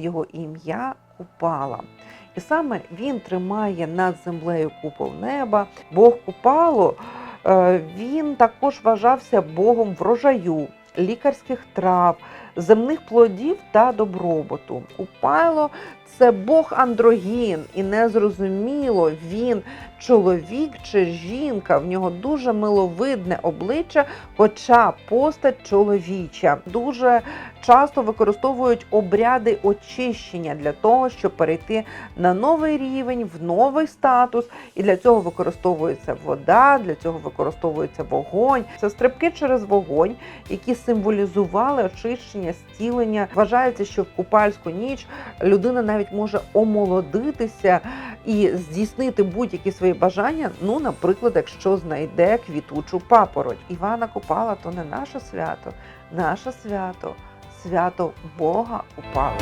Його ім'я Купала. І саме він тримає над землею купол неба. Бог Купало е, він також вважався богом врожаю, лікарських трав, земних плодів та добробуту. Купайло це Бог андрогін, і незрозуміло, він чоловік чи жінка. В нього дуже миловидне обличчя, хоча постать чоловіча. Дуже часто використовують обряди очищення для того, щоб перейти на новий рівень, в новий статус. І для цього використовується вода, для цього використовується вогонь. Це стрибки через вогонь, які символізували очищення, стілення. Вважається, що в купальську ніч людина навіть може омолодитися і здійснити будь-які свої бажання. Ну, наприклад, якщо знайде квітучу папороть. Івана Купала то не наше свято, наше свято свято Бога Купали.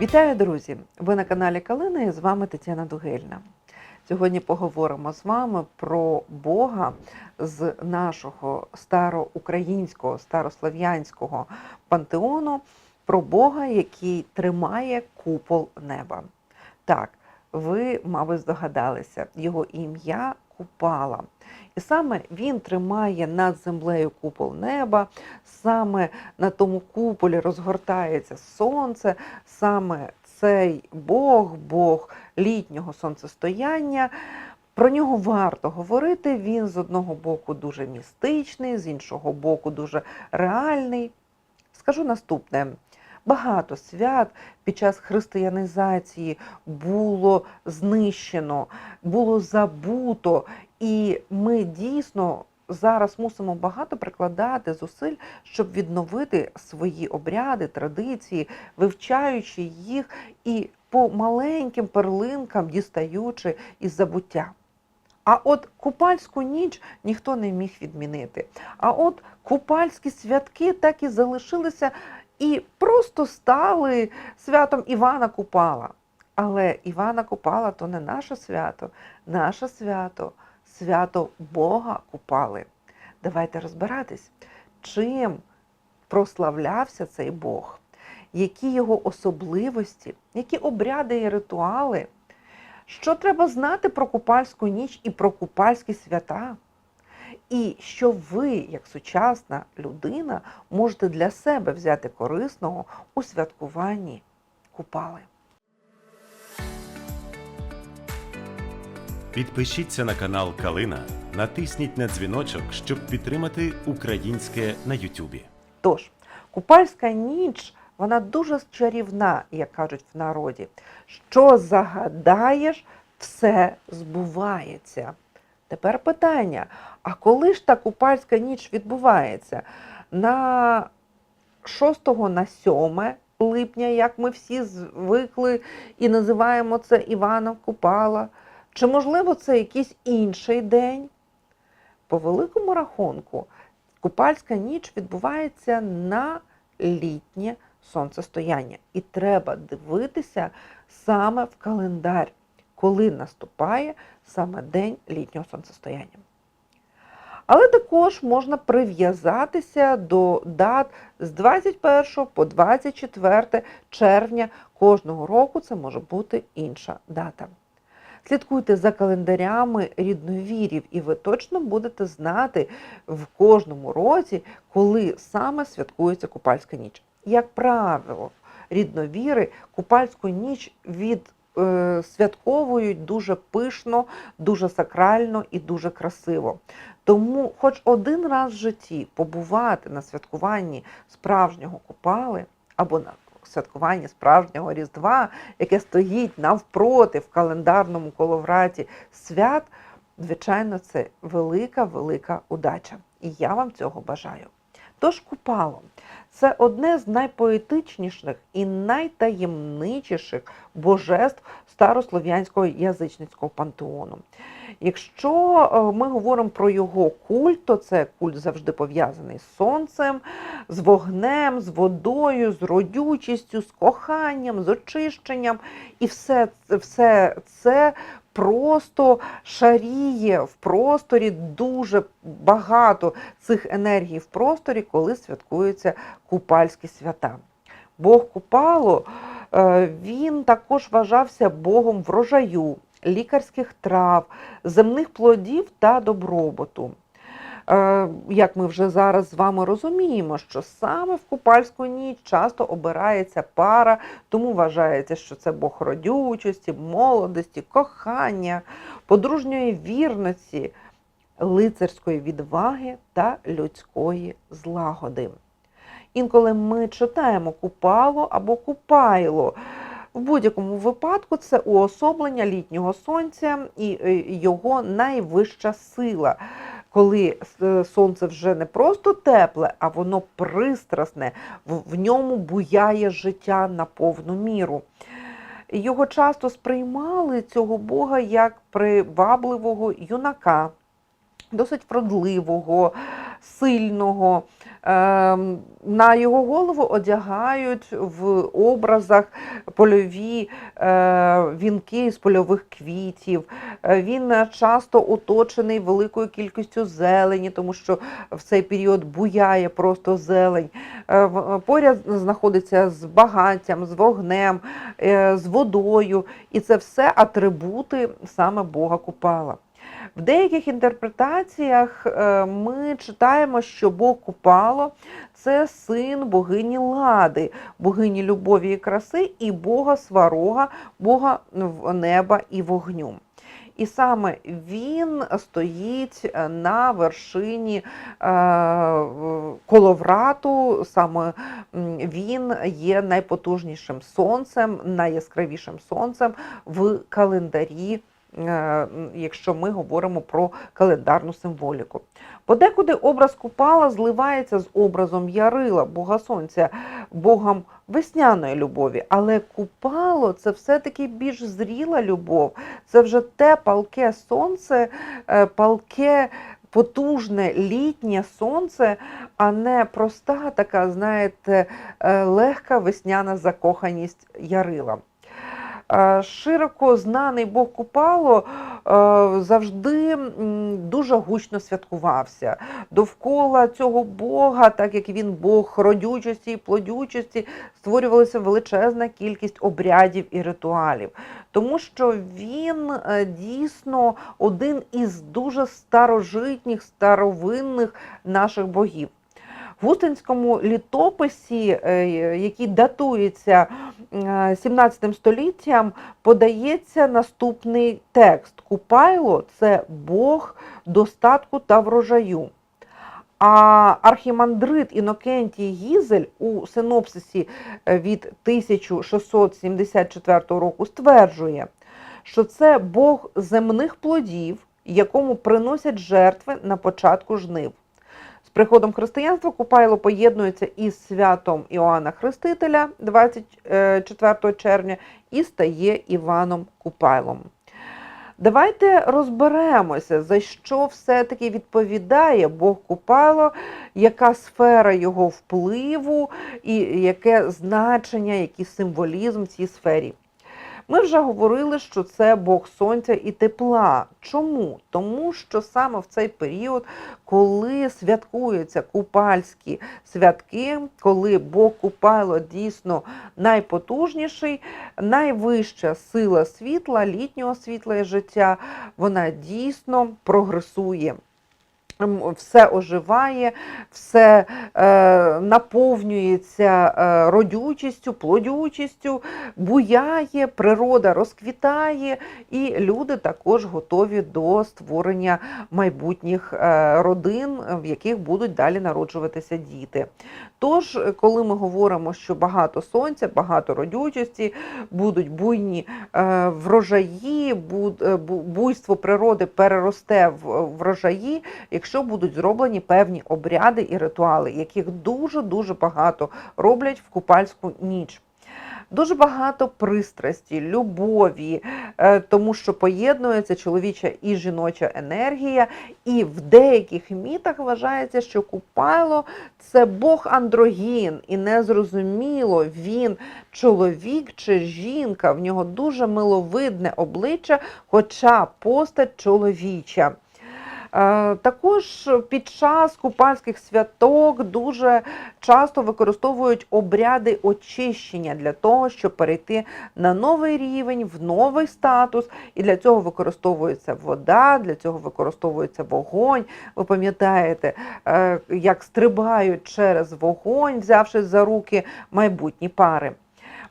Вітаю, друзі! Ви на каналі Калина і з вами Тетяна Дугельна. Сьогодні поговоримо з вами про Бога з нашого староукраїнського, старослов'янського пантеону, про Бога, який тримає купол неба. Так, ви, мабуть, здогадалися, його ім'я Купала. І саме він тримає над землею купол неба, саме на тому куполі розгортається сонце, саме цей Бог, Бог літнього сонцестояння. Про нього варто говорити. Він з одного боку дуже містичний, з іншого боку, дуже реальний. Скажу наступне. Багато свят під час християнізації було знищено, було забуто, і ми дійсно зараз мусимо багато прикладати зусиль, щоб відновити свої обряди, традиції, вивчаючи їх і по маленьким перлинкам дістаючи із забуття. А от купальську ніч ніхто не міг відмінити. А от купальські святки так і залишилися і просто стали святом Івана Купала. Але Івана Купала то не наше свято, наше свято свято Бога Купали. Давайте розбиратись, чим прославлявся цей Бог, які його особливості, які обряди і ритуали, що треба знати про купальську ніч і про купальські свята. І що ви, як сучасна людина, можете для себе взяти корисного у святкуванні Купали. Підпишіться на канал Калина, натисніть на дзвіночок, щоб підтримати українське на Ютубі. Тож, купальська ніч, вона дуже чарівна, як кажуть в народі. Що загадаєш, все збувається. Тепер питання: а коли ж та купальська ніч відбувається? На 6 на 7 липня, як ми всі звикли і називаємо це Івана Купала. Чи можливо це якийсь інший день? По великому рахунку, купальська ніч відбувається на літнє сонцестояння. І треба дивитися саме в календар, коли наступає саме день літнього сонцестояння. Але також можна прив'язатися до дат з 21 по 24 червня кожного року. Це може бути інша дата. Слідкуйте за календарями рідновірів, і ви точно будете знати в кожному році, коли саме святкується Купальська ніч. Як правило, рідновіри Купальську ніч від е, святковують дуже пишно, дуже сакрально і дуже красиво. Тому, хоч один раз в житті побувати на святкуванні справжнього Купали або на святкуванні справжнього Різдва, яке стоїть навпроти в календарному коловраті свят, звичайно, це велика-велика удача. І я вам цього бажаю. Тож Купало це одне з найпоетичніших і найтаємничіших божеств старослов'янського язичницького пантеону. Якщо е, ми говоримо про його культ, то це культ завжди пов'язаний з сонцем, з вогнем, з водою, з родючістю, з коханням, з очищенням. І все, все це просто шаріє в просторі дуже багато цих енергій в просторі, коли святкуються купальські свята. Бог Купало е, він також вважався богом врожаю, лікарських трав, земних плодів та добробуту. Е, Як ми вже зараз з вами розуміємо, що саме в купальську ніч часто обирається пара, тому вважається, що це Бог родючості, молодості, кохання, подружньої вірності, лицарської відваги та людської злагоди. Інколи ми читаємо купало або купайло. В будь-якому випадку це уособлення літнього сонця і е, його найвища сила, коли е, сонце вже не просто тепле, а воно пристрасне, в- в ньому буяє життя на повну міру. Його часто сприймали цього Бога як привабливого юнака, досить вродливого, сильного. Ем, На його голову одягають в образах польові е, вінки з польових квітів. Е, Він часто оточений великою кількістю зелені, тому що в цей період буяє просто зелень. Е, Поряд знаходиться з багаттям, з вогнем, з водою, і це все атрибути саме Бога Купала. В деяких інтерпретаціях е, ми читаємо, що Бог Купало це син богині Лади, богині любові і краси, і Бога Сварога, Бога неба і вогню. І саме він стоїть е, на вершині е, коловрату, саме він є найпотужнішим сонцем, найяскравішим сонцем в календарі якщо ми говоримо про календарну символіку. Подекуди образ Купала зливається з образом Ярила, Бога Сонця, Богом весняної любові. Але Купало це все-таки більш зріла любов. Це вже те палке сонце, е, палке. Потужне літнє сонце, а не проста така, знаєте, е, легка весняна закоханість Ярила. Е, Широко знаний Бог Купало е, завжди дуже гучно святкувався. Довкола цього Бога, так як він Бог родючості і плодючості, створювалася величезна кількість обрядів і ритуалів. Тому що він е, дійсно один із дуже старожитніх, старовинних наших богів. В Густинському літописі, е, який датується е, 17 століттям, подається наступний текст: Купайло це Бог достатку та врожаю. А архімандрит Інокентій Гізель у синопсисі е, від 1674 року стверджує, що це Бог земних плодів, якому приносять жертви на початку жнив. З приходом християнства Купайло поєднується із святом Іоанна Хрестителя 24 червня і стає Іваном Купайлом. Давайте розберемося, за що все-таки відповідає Бог Купайло, яка сфера його впливу і яке значення, який символізм в цій сфері. Ми вже говорили, що це Бог сонця і тепла. Чому? Тому що саме в цей період, коли святкуються купальські святки, коли Бог Купайло дійсно найпотужніший, найвища сила світла, літнього світла і життя, вона дійсно прогресує. Все оживає, все е, наповнюється е, родючістю, плодючістю, буяє, природа розквітає, і люди також готові до створення майбутніх е, родин, в яких будуть далі народжуватися діти. Тож, коли ми говоримо, що багато сонця, багато родючості, будуть буйні е, врожаї, буд- е, буйство природи переросте в врожаї, якщо будуть зроблені певні обряди і ритуали, яких дуже дуже багато роблять в купальську ніч. Дуже багато пристрасті, любові, е, тому що поєднується чоловіча і жіноча енергія, і в деяких мітах вважається, що Купайло це Бог андрогін, і незрозуміло, він чоловік чи жінка. В нього дуже миловидне обличчя, хоча постать чоловіча. Е, Також під час купальських святок дуже часто використовують обряди очищення для того, щоб перейти на новий рівень, в новий статус. І для цього використовується вода, для цього використовується вогонь. Ви пам'ятаєте, е, як стрибають через вогонь, взявшись за руки майбутні пари.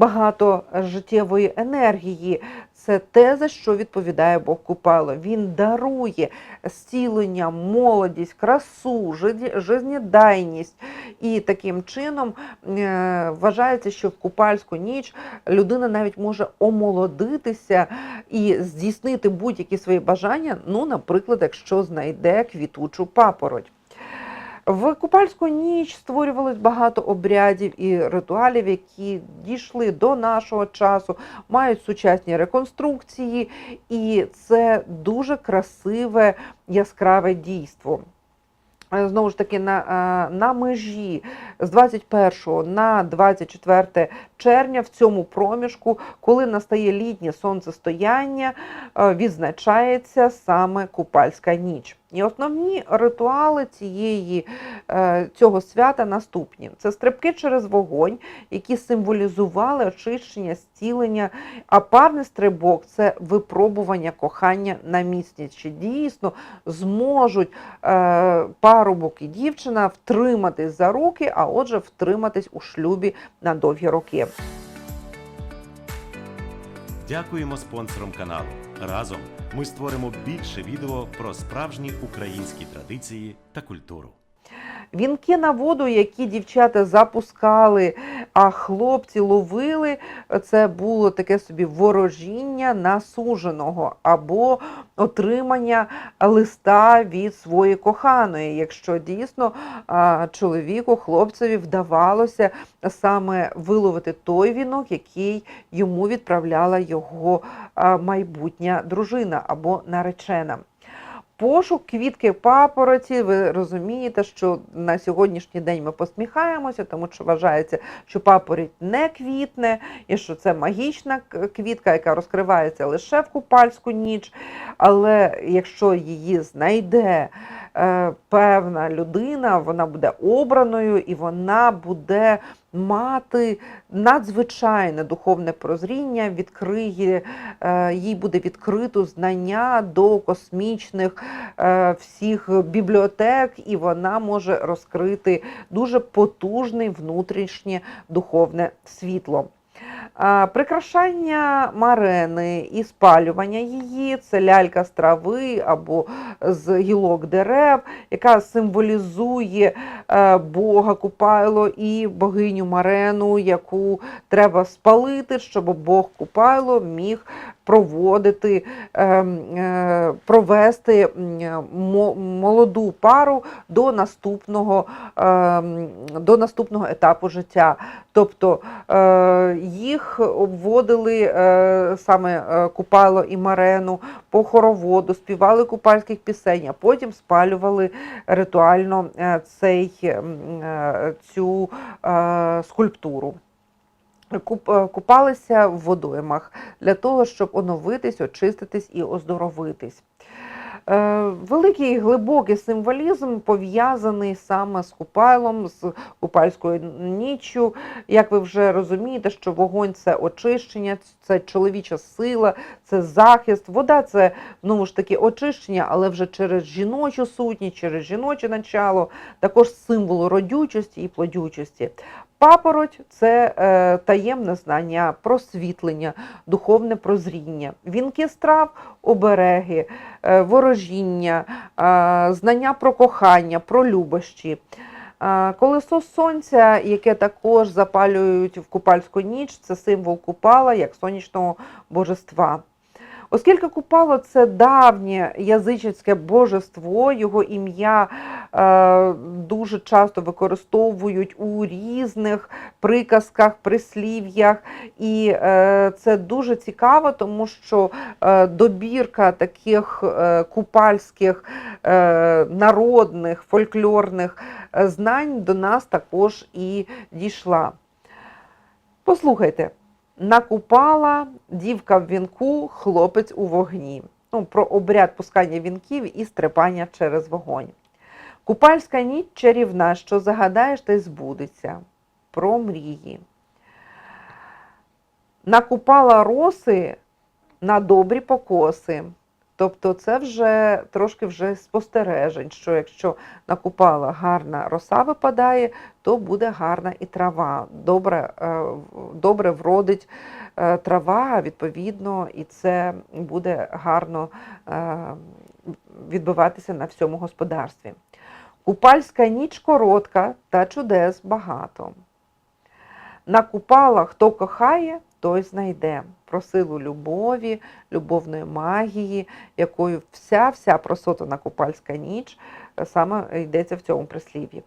Багато життєвої енергії це те, за що відповідає Бог Купало. Він дарує зцілення, молодість, красу, жизнєдайність. І таким чином е, вважається, що в купальську ніч людина навіть може омолодитися і здійснити будь-які свої бажання. Ну, наприклад, якщо знайде квітучу папороть. В купальську ніч створювалось багато обрядів і ритуалів, які дійшли до нашого часу, мають сучасні реконструкції, і це дуже красиве яскраве дійство. Е, Знову ж таки, на, е, на межі з 21 на 24 червня в цьому проміжку, коли настає літнє сонцестояння, е, відзначається саме купальська ніч. І основні ритуали цієї, е, цього свята наступні: це стрибки через вогонь, які символізували очищення, зцілення, а парний стрибок це випробування кохання на міцність. Чи дійсно зможуть е, парубок і дівчина втриматись за руки, а отже, втриматись у шлюбі на довгі роки. Дякуємо спонсорам каналу. Разом ми створимо більше відео про справжні українські традиції та культуру. Вінки на воду, які дівчата запускали, а хлопці ловили, це було таке собі ворожіння на суженого або отримання листа від своєї коханої, якщо дійсно чоловіку, хлопцеві вдавалося саме виловити той вінок, який йому відправляла його майбутня дружина або наречена. Пошук квітки папороті, ви розумієте, що на сьогоднішній день ми посміхаємося, тому що вважається, що папороть не квітне, і що це магічна квітка, яка розкривається лише в купальську ніч. Але якщо її знайде е, певна людина, вона буде обраною і вона буде мати надзвичайне духовне прозріння, відкриє, е, їй буде відкрито знання до космічних е, всіх бібліотек, і вона може розкрити дуже потужне внутрішнє духовне світло. Прикрашання марени і спалювання її це лялька з трави або з гілок дерев, яка символізує е, Бога Купайло і богиню Марену, яку треба спалити, щоб Бог Купайло міг проводити, е, е, провести молоду пару до наступного, е, до наступного етапу життя. Тобто е, їх обводили е, саме е, Купайло і Марену по хороводу, співали купальських пісень, а потім спалювали ритуально е, цей, цю скульптуру. Куп- Купалися в водоймах для того, щоб оновитись, очиститись і оздоровитись. Е, Великий глибокий символізм пов'язаний саме з Купайлом, з купальською ніччю. Як ви вже розумієте, що вогонь це очищення, це чоловіча сила, це захист. Вода це знову ж таки очищення, але вже через жіночу сутність, через жіноче начало, також символ родючості і плодючості. Папороть це е, таємне знання, просвітлення, духовне прозріння. Вінки страв, обереги, е, ворожіння, е, знання про кохання, про любощі. Е, Колесо сонця, яке також запалюють в купальську ніч, це символ купала як сонячного божества. Оскільки Купало це давнє язичницьке божество, його ім'я дуже часто використовують у різних приказках, прислів'ях, і е, це дуже цікаво, тому що е, добірка таких е, купальських е, народних фольклорних е, знань до нас також і дійшла. Послухайте, накупала дівка в вінку, хлопець у вогні. Ну, про обряд пускання вінків і стрибання через вогонь. Купальська ніч чарівна, що загадаєш, та й збудеться. Про мрії. Накупала роси на добрі покоси. Тобто це вже трошки вже спостережень, що якщо накупала гарна роса випадає, то буде гарна і трава. Добре, е, добре вродить е, трава, відповідно, і це буде гарно е, відбиватися на всьому господарстві. Купальська ніч коротка та чудес багато. Накупала, хто кохає, той знайде. Про силу любові, любовної магії, якою вся вся просотана купальська ніч е, саме йдеться в цьому прислів'ї.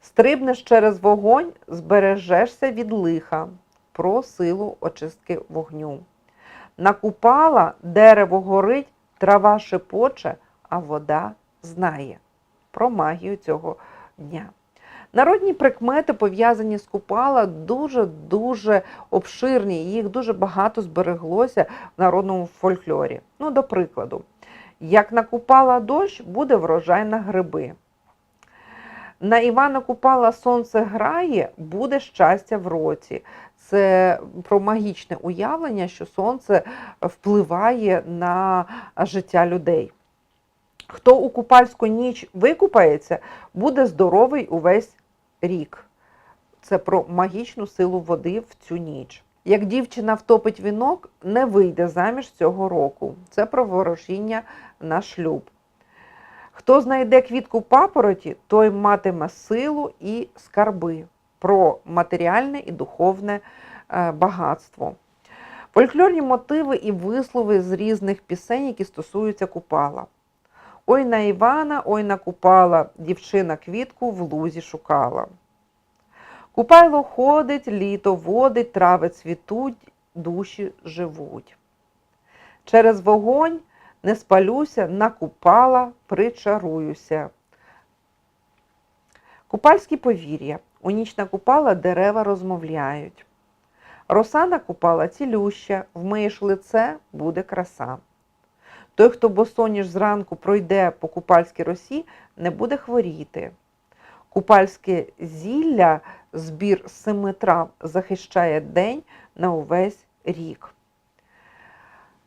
Стрибнеш через вогонь, збережешся від лиха, про силу очистки вогню. Накупала, дерево горить, трава шепоче, а вода знає про магію цього дня. Народні прикмети, пов'язані з Купала, дуже-дуже обширні, їх дуже багато збереглося в народному фольклорі. Ну, до прикладу, як накупала дощ, буде врожай на гриби. На Івана Купала сонце грає, буде щастя в році. Це про магічне уявлення, що сонце впливає на життя людей. Хто у купальську ніч викупається, буде здоровий увесь рік. Це про магічну силу води в цю ніч. Як дівчина втопить вінок, не вийде заміж цього року. Це про ворожіння на шлюб. Хто знайде квітку папороті, той матиме силу і скарби про матеріальне і духовне е, багатство. Фольклорні мотиви і вислови з різних пісень, які стосуються купала. Ой на Івана, ой на Купала, дівчина квітку в лузі шукала. Купайло ходить, літо водить, трави цвітуть, душі живуть. Через вогонь не спалюся, на Купала причаруюся. Купальські повір'я. У ніч на Купала дерева розмовляють. Роса на Купала цілюща, вмиєш лице, буде краса. Той, хто босоніж зранку пройде по купальській росі, не буде хворіти. Купальське зілля, збір семи трав, захищає день на увесь рік.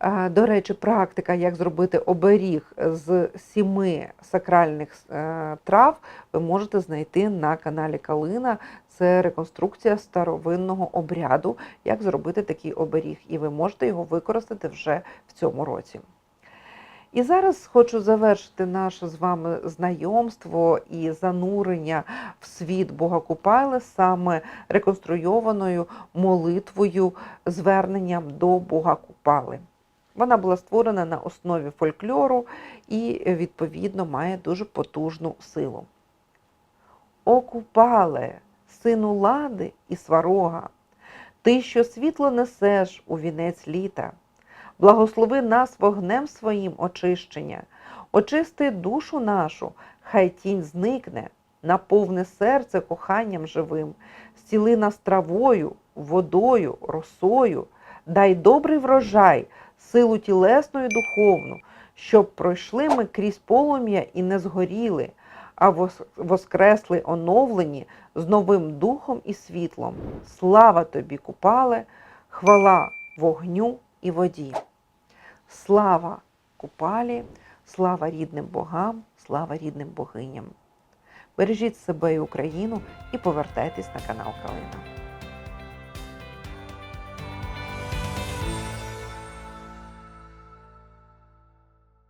Е, До речі, практика, як зробити оберіг з сіми сакральних е, трав, ви можете знайти на каналі Калина. Це реконструкція старовинного обряду, як зробити такий оберіг, і ви можете його використати вже в цьому році. І зараз хочу завершити наше з вами знайомство і занурення в світ Бога Купайли саме реконструйованою молитвою, зверненням до Бога Купали. Вона була створена на основі фольклору і, відповідно, має дуже потужну силу. О Купале, сину лади і сварога, ти, що світло несеш у вінець літа. Благослови нас вогнем своїм очищення, очисти душу нашу, хай тінь зникне, наповни серце коханням живим, зціли нас травою, водою, росою, дай добрий врожай, силу тілесну і духовну, щоб пройшли ми крізь полум'я і не згоріли, а воскресли оновлені з новим духом і світлом. Слава тобі, купале, хвала вогню і воді. Слава купалі, слава рідним богам, слава рідним богиням. Бережіть себе і Україну і повертайтесь на канал Калина.